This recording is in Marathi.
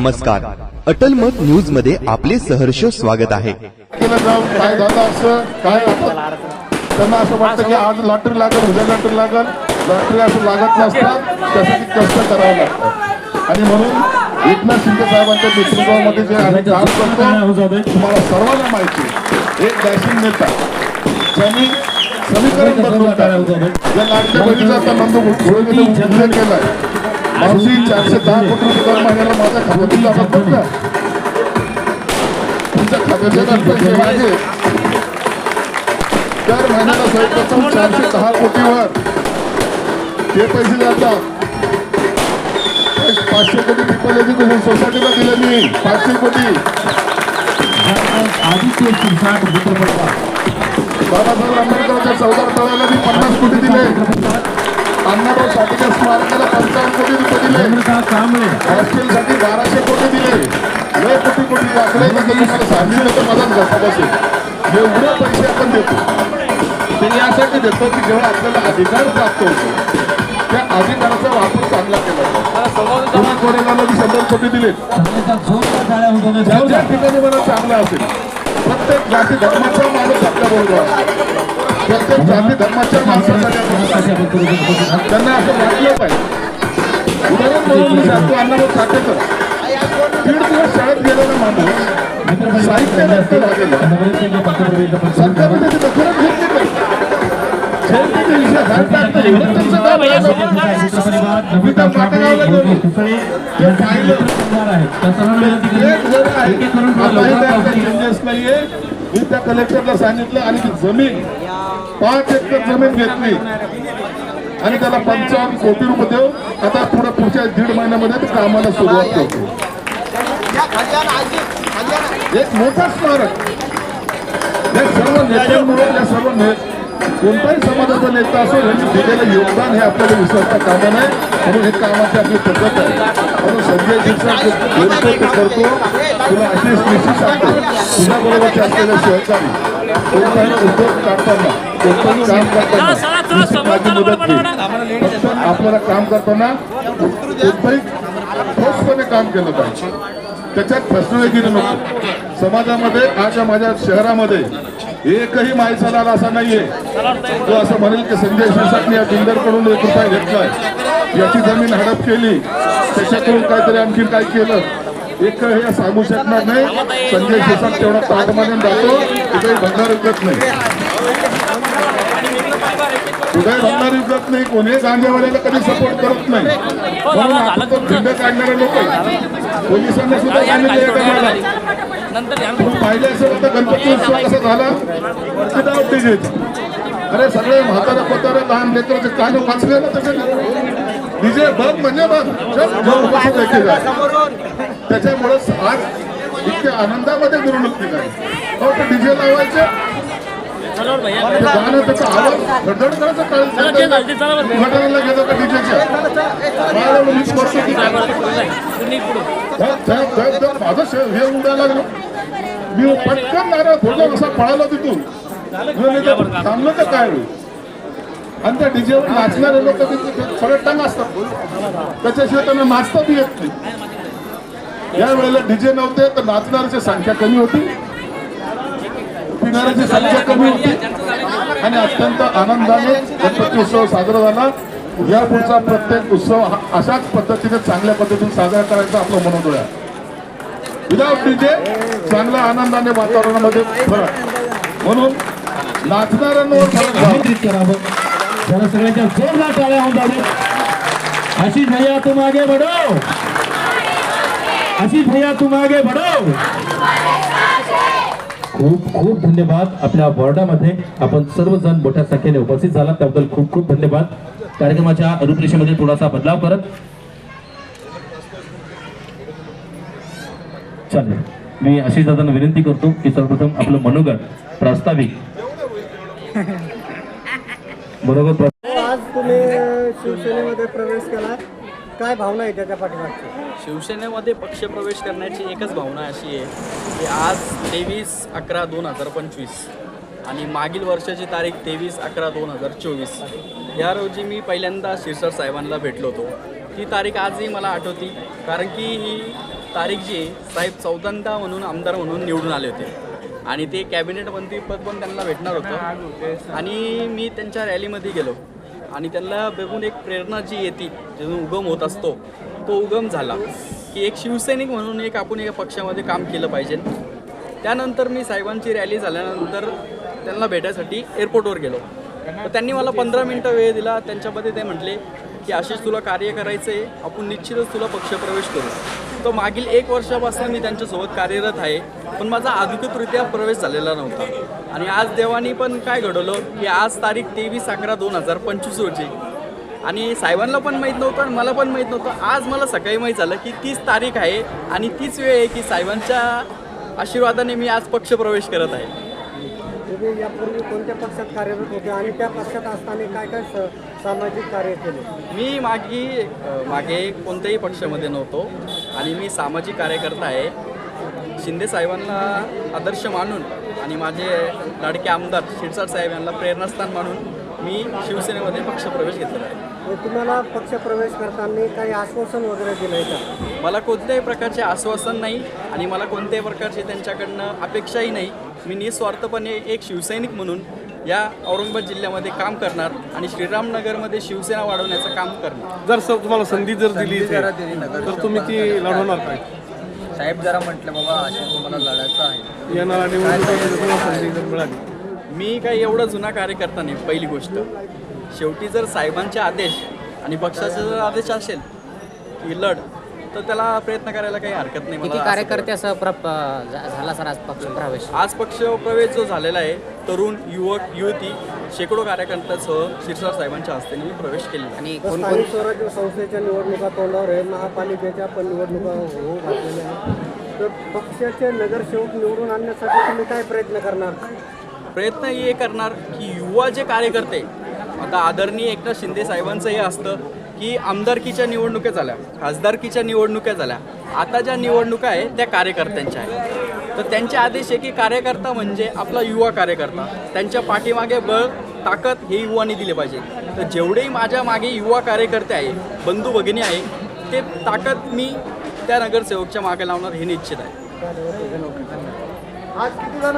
नमस्कार. अटल मत न्यूजमध्ये आपले सहर्ष स्वागत आहे. काय झालं असं काय त्यांना असं वाटतं की आज लॉटरी लागल उद्या लॉटरी लागल. लॉटरी असं लागत नसतात त्यासाठी कष्ट करावं लागतं आणि म्हणून एकनाथ शिंदे साहेबांच्या नेतृत्वामध्ये जे आम्ही काम करतो तुम्हाला सर्वांना माहिती एक डॅशिंग नेता ज्यांनी समीकरण बदलून टाकलं. ज्या लाडक्या बहिणीचा आता नंदू केलाय. मावशी चारशे दहा कोटी रुपये दर महिन्याला माझ्या खात्यातून जातात बरं का तुमच्या खात्याचे पैसे दर महिन्याला सर्वप्रथम चारशे दहा कोटीवर. ते पैसे जातात पाचशे कोटी पीपल एज्युकेशन सोसायटीला दिले मी. पाचशे कोटी. आदित्य शिरसाट बाबासाहेब आंबेडकरांच्या चौदा तळ्याला मी पन्नास कोटी दिले. अण्णाभाऊ साठेच्या स्मारकाला पंचावन्न कोटी रुपये दिले. हॉस्टेलसाठी बाराशे कोटी दिले. लय कोटी कोटी आकडे तुम्हाला सांगितलं तर माझा घसा बसेल एवढे पैसे आपण देतो. ते यासाठी देतो की जेव्हा आपल्याला अधिकार प्राप्त होतो त्या अधिकाराचा वापर चांगला केला कोरेगावला मी शंभर कोटी दिले. ज्या ठिकाणी मला चांगलं असेल प्रत्येक जाती धर्माचा माणूस आपल्या बरोबर. प्रत्येक जाती धर्माच्या माणसासाठी. त्यांना असं वाटलं पाहिजे. उदाहरण म्हणून मी सांगतो अण्णाभाऊ साठेकर. दीड दिवस शाळेत गेलेला माणूस साहित्य झालेलं. सरकारने त्याची दखलच घेतली मी त्या कलेक्टरला सांगितलं आणि जमीन पाच एकर जमीन घेतली. आणि त्याला पंचावन्न कोटी रुपये देऊ आता पुढे पुढच्या दीड महिन्यामध्ये ते कामाला सुरुवात करतो. एक मोठा स्मारक. या सर्व नेत्यांमुळे या सर्व ने कोणताही समाजाचा नेता असो यांनी दिलेलं योगदान हे आपल्याला विसरता कामा नये म्हणून हे कामाची आपली पद्धत आहे. म्हणून संजय शिरसाट करतो. तुला अशी निश्चित सांगतो. तुझ्या बरोबरचे असलेले सहकारी उद्योग काढताना आपल्याला काम करताना ठोसपणे काम केलं पाहिजे. त्याच्यात फसवेगिरी नको. समाजामध्ये आज माझ्या शहरामध्ये एकही माहिती आला असा नाहीये. तो असं म्हणेल की संजय शिरसाटने या बिल्डरकडून एक रुपया घेतलाय. याची जमीन हडप केली. त्याच्याकडून काहीतरी आणखीन काय केलं? एक हे सांगू शकणार नाही. संजय शिरसाट तेवढा ताटमाने जातो. कुठेही भंगार विकत नाही. कुठेही भंगार विकत नाही. कोणी गांजेवाल्याला कधी सपोर्ट करत नाही. म्हणून आपण तो खिंड काढणारे लोक. पोलिसांना सुद्धा सांगितलं पाहिले असेल तर गणपती उत्सव कसा झाला? विदाउट डीजे अरे सगळे म्हातारे पतारे लहान लेकराचे कान वाचले ना त्याच्यात डीजे बघ म्हणजे बघ. चल, जाऊ बसू दे की काय. त्याच्यामुळेच आज इतक्या आनंदामध्ये मिरवणूक निघाली. हो ते डीजे लावायचे. ते गाणं त्याचा आवाज धडधड करायचा काळ घटनाला घेतो का डीजेच्या माझं हे उडायला लागलं. मी पटकन नारळ फोडला कसा पळाला तिथून. थांबलं तर काय? होईल आणि त्या डीजेवर नाचणारे लोक सगळे टंग असतात. त्याच्याशिवाय त्यांना नाचता बी येत नाही. या वेळेला डीजे नव्हते तर नाचणाऱ्याची संख्या कमी होती. पिणाऱ्याची संख्या कमी होती. आणि अत्यंत आनंदाने गणपती उत्सव साजरा झाला. या पुढचा प्रत्येक उत्सव हा अशाच पद्धतीने चांगल्या पद्धतीने साजरा करायचा आपलं मनोदय आहे विदाउट डीजे चांगल्या आनंदाने वातावरणामध्ये फरक म्हणून नाचणाऱ्यांवर फरक करावं. त्याला सगळ्यांच्या जोरदार टाळ्या होऊन जाऊ अशी भैया तू मागे बढ़ो अशी भैया तू मागे बढ़ो खूप खूप धन्यवाद आपल्या वॉर्डामध्ये. आपण सर्वजण मोठ्या संख्येने उपस्थित झाला त्याबद्दल खूप खूप धन्यवाद. कार्यक्रमाच्या रूपरेषेमध्ये थोडासा बदलाव करत. चालेल. मी आशिष दादांना विनंती करतो की सर्वप्रथम आपलं मनोगत प्रास्ताविक. प्रा- आज तुम्ही शिवसेनेमध्ये प्रवेश केला. काय भावना आहे त्याच्या पाठीमागची? शिवसेनेमध्ये पक्षप्रवेश करण्याची एकच भावना अशी आहे की आज तेवीस अकरा दोन हजार पंचवीस आणि मागील वर्षाची तारीख तेवीस अकरा दोन हजार चोवीस. या रोजी मी पहिल्यांदा शिरसाट साहेबांना भेटलो होतो. ती तारीख आजही मला आठवती कारण की ही तारीख जी आहे, साहेब चौदांदा म्हणून आमदार म्हणून निवडून आले होते. आणि ते कॅबिनेट मंत्रीपद पण त्यांना भेटणार होतं. आणि मी त्यांच्या रॅलीमध्ये गेलो. आणि त्यांना बघून एक प्रेरणा जी येते जिथून उगम होत असतो तो उगम झाला. की एक शिवसैनिक म्हणून एक आपण एका पक्षामध्ये काम केलं पाहिजे. त्यानंतर मी साहेबांची रॅली झाल्यानंतर त्यांना भेटायसाठी एअरपोर्टवर गेलो. तर त्यांनी मला पंधरा मिनटं वेळ दिला. त्यांच्यामध्ये ते म्हटले की आशिष तुला कार्य करायचं आहे आपण निश्चितच तुला पक्षप्रवेश करू. तो मागील एक वर्षापासून मी त्यांच्यासोबत कार्यरत आहे पण माझा अधिकृतरित्या प्रवेश झालेला नव्हता. आणि आज देवानी पण काय घडवलं की आज तारीख तेवीस अकरा दोन हजार पंचवीस रोजी. आणि साहेबांना पण माहीत नव्हतं आणि मला पण माहीत नव्हतं. आज मला सकाळी माहीत झालं की तीच तारीख आहे आणि तीच वेळ आहे की साहेबांच्या आशीर्वादाने मी आज पक्षप्रवेश करत आहे. तुम्ही यापूर्वी कोणत्या पक्षात कार्यरत होते आणि त्या पक्षात असताना काय काय सामाजिक कार्य केले? मी मागे मागे कोणत्याही पक्षामध्ये नव्हतो. आणि मी सामाजिक कार्यकर्ता आहे. शिंदे साहेबांना आदर्श मानून आणि माझे लाडके आमदार शिरसाट साहेब यांना प्रेरणास्थान मानून मी शिवसेनेमध्ये पक्षप्रवेश घेतलेला आहे. तुम्हाला पक्षप्रवेश करताना काही आश्वासन वगैरे दिलंय का? मला कोणत्याही प्रकारचे आश्वासन नाही आणि मला कोणत्याही प्रकारची त्यांच्याकडनं अपेक्षाही नाही. मी निस्वार्थपणे एक शिवसैनिक म्हणून या औरंगाबाद जिल्ह्यामध्ये काम करणार आणि श्रीरामनगरमध्ये शिवसेना वाढवण्याचं काम करणार. जर सर तुम्हाला संधी जर दिली इथे, तर तुम्ही ती लढवणार काय? साहेब जरा म्हटलं बाबा अशी तुम्हाला लढायचं आहे. येणारा निवडणुकीमध्ये तुम्हाला संधी जर मिळाली. मी काही एवढा जुना कार्यकर्ता नाही पहिली गोष्ट. शेवटी जर साहेबांचे आदेश आणि पक्षाचे जर आदेश असेल की लढ तर त्याला प्रयत्न करायला काही हरकत नाही. किती मला असं कार्यकर्ते असं प्र प- झा- झाला सर आज पक्ष प्रवेश? आज पक्ष प्रवेश जो झालेला आहे तरुण युवक युवती शेकडो कार्यकर्त्यांसह शिरसाट साहेबांच्या हस्ते मी प्रवेश केलेला आहे. आणि कोण स्थानिक स्वराज्य संस्थेच्या निवडणुका तोंडावर आहे महापालिकेच्या पण निवडणुका होऊ घातलेल्या आहेत. तर पक्षाचे नगरसेवक निवडून आणण्यासाठी तुम्ही काय प्रयत्न करणार? प्रयत्न हे करणार की युवा जे कार्यकर्ते आता आदरणीय एकनाथ शिंदे साहेबांचं हे असतं की आमदारकीच्या निवडणुका झाल्या खासदारकीच्या निवडणुका झाल्या. आता ज्या निवडणुका आहे त्या कार्यकर्त्यांच्या आहेत. तर त्यांचे आदेश आहे की कार्यकर्ता म्हणजे आपला युवा कार्यकर्ता. त्यांच्या पाठीमागे बळ ताकद हे युवानी दिले पाहिजे. तर जेवढेही माझ्या मागे युवा कार्यकर्ते आहे बंधू भगिनी आहे ते ताकद मी त्या नगरसेवकच्या मागे लावणार हे निश्चित आहे. आज किती जण